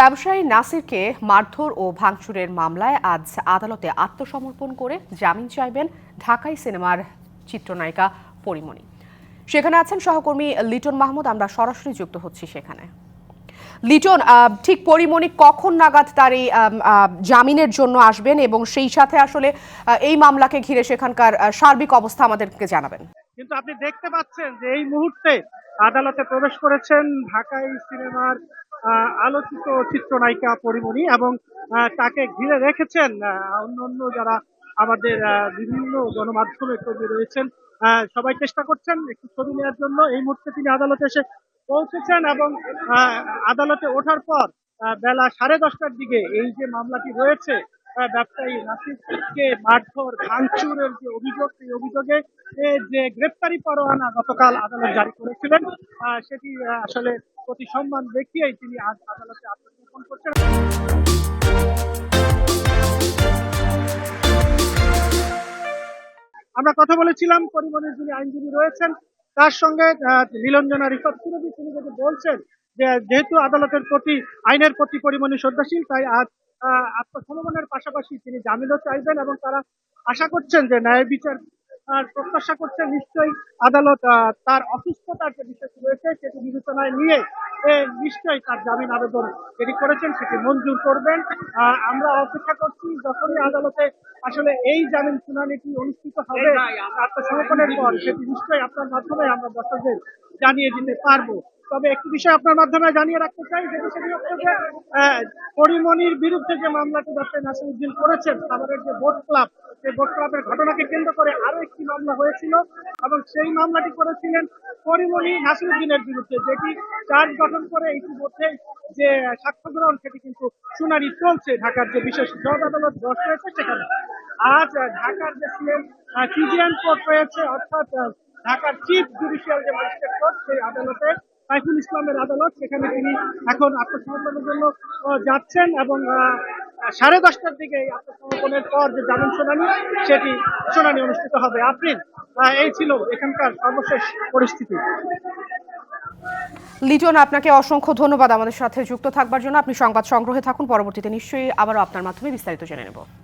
ব্যবসায়ী নাসিরকে মারধর ও ভাঙচুরের মামলায় আজ আদালতে আত্মসমর্পণ করে জামিন চাইবেন ঢাকাই সিনেমার চিত্রনায়িকা পরিমণি। সেখানে আছেন সহকর্মী লিটন মাহমুদ, আমরা সরাসরি যুক্ত হচ্ছি সেখানে। লিটন ঠিক পরিমণি কখন নাগাদ তার এই জামিনের জন্য আসবেন এবং সেই সাথে আসলে এই মামলাকে ঘিরে সেখানকার সার্বিক অবস্থা আমাদেরকে জানাবেন। কিন্তু আপনি দেখতে পাচ্ছেন যে এই মুহূর্তে আদালতে প্রবেশ করেছেন ঢাকাই সিনেমার আলোচিত চিত্রনায়িকা পরিমণি এবং তাকে ঘিরে রেখেছেন অন্য অন্য যারা আমাদের বিভিন্ন গণমাধ্যমে কর্মী রয়েছেন সবাই চেষ্টা করছেন একটু ছবি নেওয়ার জন্য। এই মুহূর্তে তিনি আদালতে এসে পৌঁছেছেন এবং আদালতে ওঠার পর বেলা সাড়ে দশটার দিকে এই যে মামলাটি রয়েছে ব্যবসায়ী নাসিরকে মারধর, ভাঙচুরের যে অভিযোগ, সেই অভিযোগে যে গ্রেপ্তারি পরোয়ানা গতকাল আদালত জারি করেছিলেন সেটি আসলে প্রতি সম্মান দেখিয়েই তিনি আজ আদালতে আত্মসমর্পণ করছেন। আমরা কথা বলেছিলাম পরিমণির যিনি আইনজীবী রয়েছেন তার সঙ্গে নীলঞ্জনা রিফাত তিনি যদি বলছেন যে যেহেতু আদালতের প্রতি, আইনের প্রতি পরিমাণে শ্রদ্ধাশীল, তাই আজ আত্মসমর্পণের পাশাপাশি তিনি জামিনও চাইবেন এবং তারা আশা করছেন যে ন্যায় বিচার আর প্রত্যাশা করছে নিশ্চয়ই আদালত তার অসুস্থতার যে বিষয়টি রয়েছে সেটি বিবেচনায় নিয়ে এ, নিশ্চয়ই তার জামিন আবেদন যেটি করেছেন সেটি মঞ্জুর করবেন। আমরা অপেক্ষা করছি যখনই আদালতে আসলে এই জামিন শুনানিটি অনুষ্ঠিত হবে আত্মসমর্পণের পর সেটি নিশ্চয়ই আপনার মাধ্যমে আমরা দর্শকদের জানিয়ে দিতে পারব। তবে একটি বিষয় আপনার মাধ্যমে জানিয়ে রাখতে চাই, যেটি সেটি হচ্ছে যে পরিমণির বিরুদ্ধে যে মামলাটি ডক্টর নাসিরুদ্দিন করেছেন খাবারের যে বোট ক্লাব, সেই বোট ক্লাবের ঘটনাকে কেন্দ্র করে আরও একটি মামলা হয়েছিল এবং সেই মামলাটি করেছিলেন পরিমণি নাসিরুদ্দিনের বিরুদ্ধে, যেটি চার্জ গঠন করে ইতিমধ্যে যে সাক্ষ্য গ্রহণ, সেটি কিন্তু শুনানি চলছে ঢাকার যে বিশেষ জজ আদালত বস রয়েছে সেখানে। আজ ঢাকার যে সিএম সিজিএন কোর্ট রয়েছে, অর্থাৎ ঢাকার চিফ জুডিশিয়াল যে ম্যাজিস্ট্রেট কোর্ট, সেই আদালতে সাইফুল ইসলামের আদালত, সেখানে তিনি এখন আত্মসমর্পণের জন্য যাচ্ছেন এবং সাড়ে দশটার দিকে এই আত্মসমর্পণের পর যে জামিন শুনানি, সেটি শুনানি অনুষ্ঠিত হবে। আপ্রিল এই ছিল এখানকার সর্বশেষ পরিস্থিতি। লিটন, আপনাকে অসংখ্য ধন্যবাদ আমাদের সাথে যুক্ত থাকবার জন্য। আপনি সংবাদ সংগ্রহে থাকুন, পরবর্তীতে নিশ্চয়ই আবারও আপনার মাধ্যমে বিস্তারিত জেনে নেব।